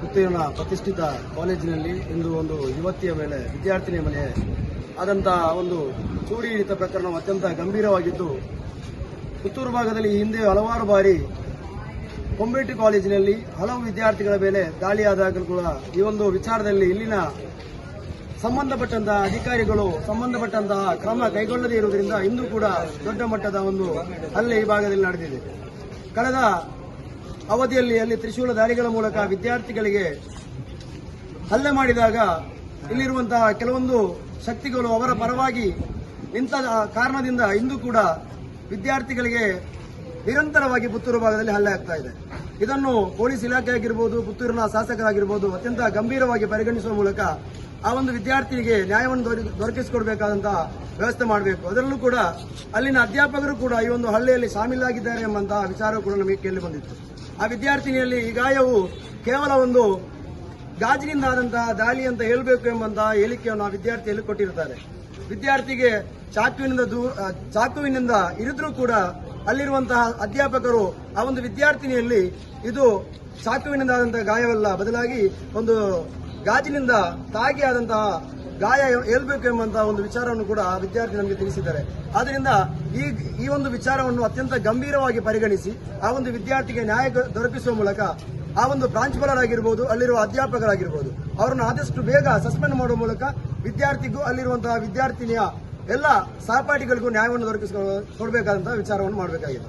ಪುತ್ತೂರಿನ ಪ್ರತಿಷ್ಠಿತ ಕಾಲೇಜಿನಲ್ಲಿ ಇಂದು ಒಂದು ಯುವತಿಯ ಮೇಲೆ, ವಿದ್ಯಾರ್ಥಿನಿಯ ಮೇಲೆ ಆದಂತಹ ಒಂದು ಚೂಡಿ ಹಿಡಿತ ಪ್ರಕರಣ ಅತ್ಯಂತ ಗಂಭೀರವಾಗಿದ್ದು, ಪುತ್ತೂರು ಭಾಗದಲ್ಲಿ ಹಿಂದೆ ಹಲವಾರು ಬಾರಿ ಕೊಂಬೇಟಿ ಕಾಲೇಜಿನಲ್ಲಿ ಹಲವು ವಿದ್ಯಾರ್ಥಿಗಳ ಮೇಲೆ ದಾಳಿಯಾದಾಗಲೂ ಕೂಡ ಈ ಒಂದು ವಿಚಾರದಲ್ಲಿ ಇಲ್ಲಿನ ಸಂಬಂಧಪಟ್ಟಂತಹ ಅಧಿಕಾರಿಗಳು ಸಂಬಂಧಪಟ್ಟಂತಹ ಕ್ರಮ ಕೈಗೊಳ್ಳದೇ ಇರುವುದರಿಂದ ಇಂದು ಕೂಡ ದೊಡ್ಡ ಮಟ್ಟದ ಒಂದು ಹಲ್ಲೆ ಈ ಭಾಗದಲ್ಲಿ ನಡೆದಿದೆ. ಕಳೆದ ಅವಧಿಯಲ್ಲಿ ಅಲ್ಲಿ ತ್ರಿಶೂಲ ದಾಳಿಗಳ ಮೂಲಕ ವಿದ್ಯಾರ್ಥಿಗಳಿಗೆ ಹಲ್ಲೆ ಮಾಡಿದಾಗ ಇಲ್ಲಿರುವಂತಹ ಕೆಲವೊಂದು ಶಕ್ತಿಗಳು ಅವರ ಪರವಾಗಿ ನಿಂತ ಕಾರಣದಿಂದ ಇಂದು ಕೂಡ ವಿದ್ಯಾರ್ಥಿಗಳಿಗೆ ನಿರಂತರವಾಗಿ ಪುತ್ತೂರು ಭಾಗದಲ್ಲಿ ಹಲ್ಲೆ ಆಗ್ತಾ ಇದೆ. ಇದನ್ನು ಪೊಲೀಸ್ ಇಲಾಖೆ ಆಗಿರ್ಬೋದು ಪುತ್ತೂರಿನ ಶಾಸಕರಾಗಿರ್ಬೋದು ಅತ್ಯಂತ ಗಂಭೀರವಾಗಿ ಪರಿಗಣಿಸುವ ಮೂಲಕ ಆ ಒಂದು ವಿದ್ಯಾರ್ಥಿಗೆ ನ್ಯಾಯವನ್ನು ದೊರಕಿಸಿಕೊಡಬೇಕಾದಂತಹ ವ್ಯವಸ್ಥೆ ಮಾಡಬೇಕು. ಅದರಲ್ಲೂ ಕೂಡ ಅಲ್ಲಿನ ಅಧ್ಯಾಪಕರು ಕೂಡ ಈ ಒಂದು ಹಳ್ಳಿಯಲ್ಲಿ ಶಾಮೀಲಾಗಿದ್ದಾರೆ ಎಂಬಂತಹ ವಿಚಾರ ಕೂಡ ನಮಗೆ ಕೇಳಿ ಬಂದಿತ್ತು. ಆ ವಿದ್ಯಾರ್ಥಿನಿಯಲ್ಲಿ ಈ ಗಾಯವು ಕೇವಲ ಒಂದು ಗಾಜಿನಿಂದ ಆದಂತಹ ದಾಳಿ ಅಂತ ಹೇಳಬೇಕು ಎಂಬಂತಹ ಹೇಳಿಕೆಯನ್ನು ಆ ವಿದ್ಯಾರ್ಥಿಯಲ್ಲಿ ಕೊಟ್ಟಿರುತ್ತಾರೆ. ವಿದ್ಯಾರ್ಥಿಗೆ ಚಾಕುವಿನಿಂದ ಚಾಕುವಿನಿಂದ ಇರಿದ್ರೂ ಕೂಡ ಅಲ್ಲಿರುವಂತಹ ಅಧ್ಯಾಪಕರು, ಆ ಒಂದು ವಿದ್ಯಾರ್ಥಿನಿಯಲ್ಲಿ ಇದು ಸಾಕುವಿನಿಂದಾದಂತಹ ಗಾಯವಲ್ಲ. ಬದಲಾಗಿ ಒಂದು ಗಾಜಿನಿಂದ ತಾಗಿ ಆದಂತಹ ಗಾಯ ಏಲ್ಬೇಕು ಎಂಬಂತಹ ಒಂದು ವಿಚಾರವನ್ನು ಕೂಡ ಆ ವಿದ್ಯಾರ್ಥಿ ನಮಗೆ ತಿಳಿಸಿದ್ದಾರೆ. ಆದ್ದರಿಂದ ಈ ಈ ಒಂದು ವಿಚಾರವನ್ನು ಅತ್ಯಂತ ಗಂಭೀರವಾಗಿ ಪರಿಗಣಿಸಿ, ಆ ಒಂದು ವಿದ್ಯಾರ್ಥಿಗೆ ನ್ಯಾಯ ದೊರಕಿಸುವ ಮೂಲಕ ಆ ಒಂದು ಪ್ರಾಂಶುಪಾಲರಾಗಿರ್ಬೋದು, ಅಲ್ಲಿರುವ ಅಧ್ಯಾಪಕರಾಗಿರ್ಬೋದು, ಅವರನ್ನು ಆದಷ್ಟು ಬೇಗ ಸಸ್ಪೆಂಡ್ ಮಾಡುವ ಮೂಲಕ ವಿದ್ಯಾರ್ಥಿಗೂ ಅಲ್ಲಿರುವಂತಹ ವಿದ್ಯಾರ್ಥಿನಿಯ ಎಲ್ಲ ಸಹಪಾಠಿಗಳಿಗೂ ನ್ಯಾಯವನ್ನು ದೊರಕಿಸಿ ಕೊಡಬೇಕಾದಂತಹ ವಿಚಾರವನ್ನು ಮಾಡಬೇಕಾಗಿದೆ.